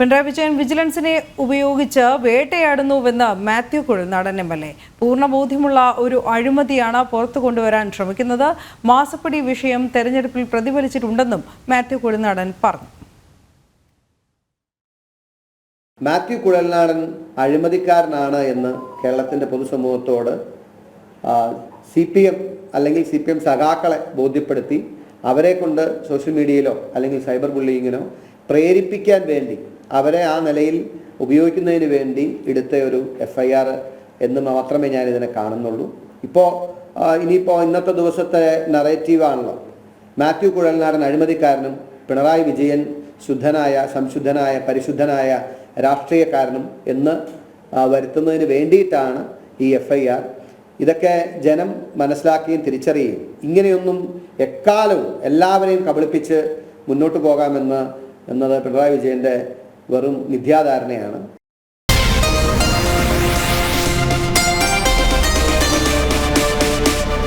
പിണറായി വിജയൻ വിജിലൻസിനെ ഉപയോഗിച്ച് വേട്ടയാടുന്നുവെന്ന് Mathew Kuzhalnadan M L A. പൂർണ ബോധ്യമുള്ള ഒരു അഴിമതിയാണ് പുറത്തു കൊണ്ടുവരാൻ ശ്രമിക്കുന്നത്. മാസപ്പടി വിഷയം തെരഞ്ഞെടുപ്പിൽ പ്രതിഫലിച്ചിട്ടുണ്ടെന്നും മാത്യു കുഴൽനാടൻ പറഞ്ഞു. മാത്യു കുഴൽനാടൻ അഴിമതിക്കാരനാണ് എന്ന് കേരളത്തിന്റെ പൊതുസമൂഹത്തോട് സി പി എം അല്ലെങ്കിൽ സി പി എം സഖാക്കളെ ബോധ്യപ്പെടുത്തി അവരെ കൊണ്ട് സോഷ്യൽ മീഡിയയിലോ അല്ലെങ്കിൽ സൈബർ ബുള്ളിങ്ങിനോ പ്രേരിപ്പിക്കാൻ വേണ്ടി അവരെ ആ നിലയിൽ ഉപയോഗിക്കുന്നതിന് വേണ്ടി എടുത്ത ഒരു എഫ് ഐ ആർ എന്ന് മാത്രമേ ഞാൻ ഇതിനെ കാണുന്നുള്ളൂ ഇപ്പോൾ ഇനിയിപ്പോൾ ഇന്നത്തെ ദിവസത്തെ നറേറ്റീവാണല്ലോ മാത്യു കുഴൽനാടൻ അഴിമതിക്കാരനും പിണറായി വിജയൻ ശുദ്ധനായ സംശുദ്ധനായ പരിശുദ്ധനായ രാഷ്ട്രീയക്കാരനും എന്ന് വരുത്തുന്നതിന് വേണ്ടിയിട്ടാണ് ഈ എഫ് ഐ ആർ ഇതൊക്കെ ജനം മനസ്സിലാക്കുകയും തിരിച്ചറിയുകയും ഇങ്ങനെയൊന്നും എക്കാലവും എല്ലാവരെയും കബളിപ്പിച്ച് മുന്നോട്ട് പോകാമെന്ന് എന്നത് പിണറായി വിജയന്റെ വെറും മിഥ്യാധാരണയാണ്